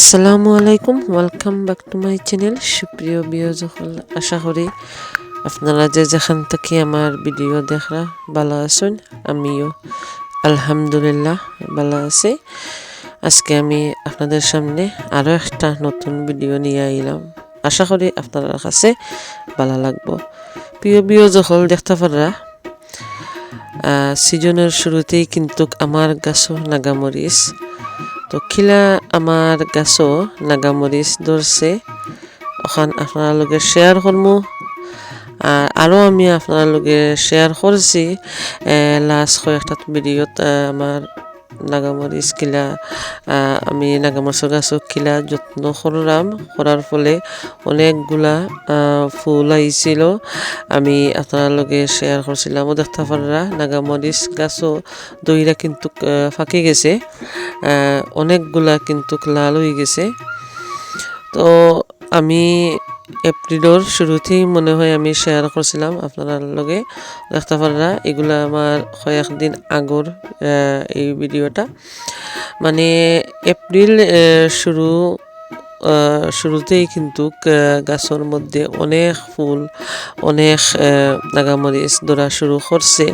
আসসালামু আলাইকুম welcome back to my channel সুপ্রিয় বিয়োজকল, আশা করি আপনারা যে যেখান থেকে আমার ভিডিও দেখরা ভালো আছেন, আমিও আলহামদুলিল্লাহ ভালো আছি। আজকে আমি আপনাদের সামনে আরও একটা নতুন ভিডিও নিয়ে আইলাম। আশা করি আপনার কাছে ভালো লাগবো। প্রিয় বিয়োজকল, দেখতে পারা সিজনের শুরুতেই কিন্তু আমার গাছও নাগামরিচ তো খিলা আমার গাছও নাগামরিচ ধরছে ওখান আপনার লগে শেয়ার করমু আর আরও আমি আপনার লগে শেয়ার করছি লাস্ট কয়েকটা ভিডিওত আমার নাগামরিচ কিলা আমি নাগামরিচ গাছও কিলা যত্ন করলাম করার ফলে অনেকগুলা ফুল আইছিল আমি আপনার লগে শেয়ার করছিলাম ও দেখতে পারা নাগামরিচ গাছও দইরা কিন্তু ফাঁকে গেছে। অনেকগুলা কিন্তু লাল হয়ে গেছে। তো আমি এপ্রিলের শুরুতেই মনে হয় আমি শেয়ার করছিলাম আপনার লগে। দেখতে পারা এগুলা আমার কয়েকদিন আগর এই ভিডিওটা মানে এপ্রিল শুরু শুরুতেই কিন্তু গাছের মধ্যে অনেক ফুল, অনেক নাগামরিচ ধরা শুরু করছে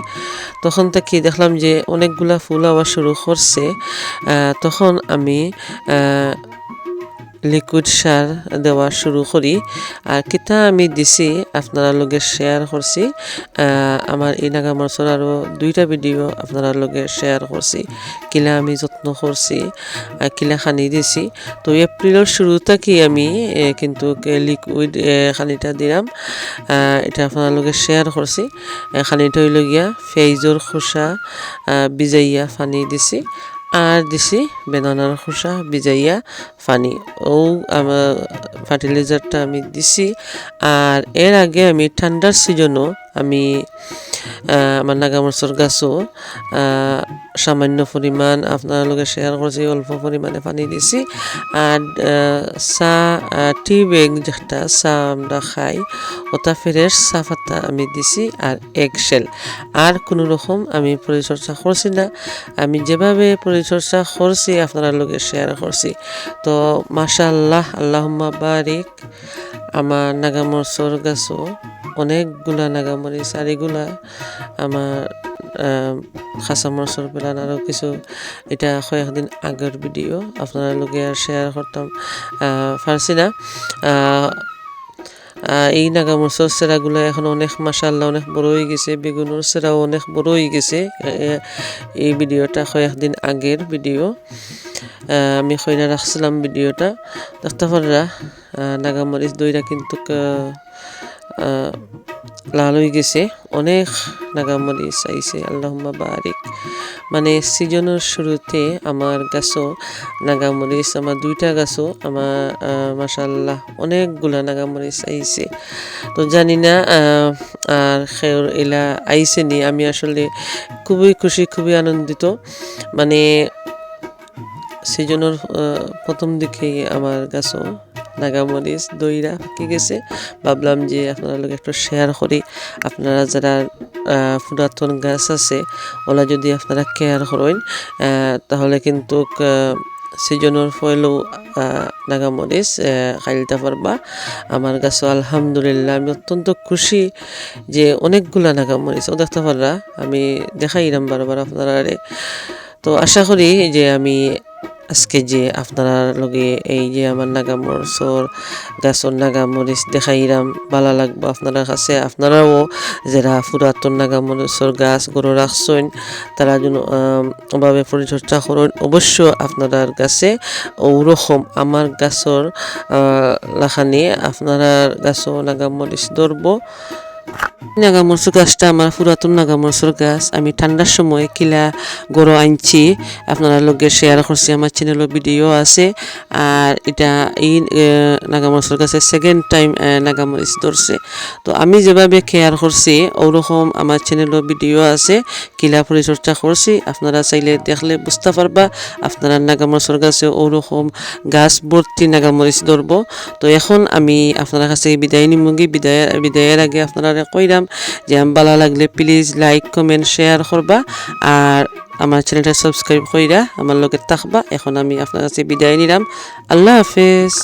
তখন থেকে দেখলাম যে অনেকগুলা ফুল আবার শুরু করছে তখন আমি লিকুইড সার দেওয়া শুরু করি। আর কিতা আমি দিছি, আপনারা লগে শেয়ার করছি। আমার এই নাগামরচর আরও দুইটা ভিডিও আপনারা লগে শেয়ার করছি কিলা আমি যত্ন করছি আর কিলা খানি দিছি। তো এপ্রিলের শুরু থেকে আমি কিন্তু লিকুইড খানিটা দিলাম। এটা আপনার লগে শেয়ার করছি খানিটা হইল গিয়া খোসা বিজাইয়া ফানি দিছি। আর দিছি বেদানার খোসা ভিজাইয়া ফানি। ও আমার ফার্টিলাইজারটা আমি দিছি। আর এর আগে আমি ঠান্ডার সিজনও আমি আমার নাগামরচর গাছও সামান্য পরিমাণ আপনার লগে শেয়ার করছি, অল্প পরিমাণে পানি দিছি। আর চা টি ব্যাগ যেটা, চা আমরা খাই, ওটা ফ্রেশ চা পাতা আমি দিছি আর এগ শেল আর কোনো রকম আমি পরিচর্যা করছি না। আমি যেভাবে পরিচর্যা করছি, আপনার লগে শেয়ার করছি। তো মাশাল্লাহ আল্লাহ বারিক, আমার নাগামরচর গাছও অনেকগুলা নাগামরিচ আর এগুলা আমার খাসা মরচর পেলান আরও কিছু এটা কয়েকদিন আগের ভিডিও আপনার লগে আর শেয়ার করতাম পারছি না? এই নাগামরচর সেরাগুলো এখন অনেক মাসাল্লাহ অনেক বড় হয়ে গেছে বেগুনের সেরাও অনেক বড় হয়ে গেছে। এই ভিডিওটা কয়েকদিন আগের ভিডিও আমি কইনা রাখছিলাম ভিডিওটা দেখতে পারা নাগামরিচ দইটা কিন্তু লাল হয়ে গেছে। অনেক নাগামরিচ আইছে আল্লাহম্মা বারিক। মানে সিজনের শুরুতে আমার গাছও নাগামরিচ আমার দুইটা গাছও আমার মাসাল্লাহ অনেকগুলা নাগামরিচ আইছে তো জানি না আর খের এলা আইছে নি, আমি আসলে খুবই খুশি, খুবই আনন্দিত। মানে সিজনের প্রথম দিকে আমার গাছও নাগামরিচ দইরা পাকি গেছে? ভাবলাম যে আপনারা লোক একটু শেয়ার করি। আপনারা যারা পুরাতন গাছ আছে ওলা যদি আপনারা কেয়ার করেন তাহলে কিন্তু সিজনের ফলেও নাগামরিচ খাইলতে পারবা। আমার গাছও আলহামদুলিল্লাহ, আমি অত্যন্ত খুশি যে অনেকগুলা নাগামরিচ ও দেখতে পাররা আমি দেখাইলাম বারবার আপনারা তো আশা করি যে আমি আজকে যে আপনারা লগে এই যে আমার নাগামরচর গাছর নাগামরিচ দেখাইরাম ভালো লাগবো আপনারা কাছে। আপনারাও যারা পুরাতন নাগামরিচর গাছ গরু রাখছেন তারা যেন ওভাবে পরিচর্যা করেন অবশ্য আপনার কাছে ওরকম আমার গাছর লাখানি আপনার গাছও নাগামরিচ ধরবো নাগামরচুর গাছটা আমার পুরাতন নাগামরচুর গাছ। আমি ঠান্ডার সময় কিলা গরো আনছি। আপনারা লোকের শেয়ার করছি, আমার চ্যানেলের ভিডিও আছে। আর এটা এই নাগামরচুর গাছের সেকেন্ড টাইম নাগামরিচ ধরছে। তো আমি যেভাবে কেয়ার করছি, ওরকম আমার চ্যানেলের ভিডিও আছে, কিলা পরিচর্যা করছি। আপনারা চাইলে দেখলে বুঝতে পারবা, আপনারা নাগামরচুর গাছে ওরকম গাছ ভর্তি নাগামরিচ ধরব। তো এখন আমি আপনার কাছে বিদায় নিমুগি বিদায় বিদায়ের আগে আপনারা কইরাম যে ভালো লাগলে প্লিজ লাইক কমেন্ট শেয়ার করবা আর আমার চ্যানেলটা সাবস্ক্রাইব কইরা আমার লগে থাকবা। এখন আমি আপনার কাছে বিদায় নিলাম। আল্লাহ হাফেজ।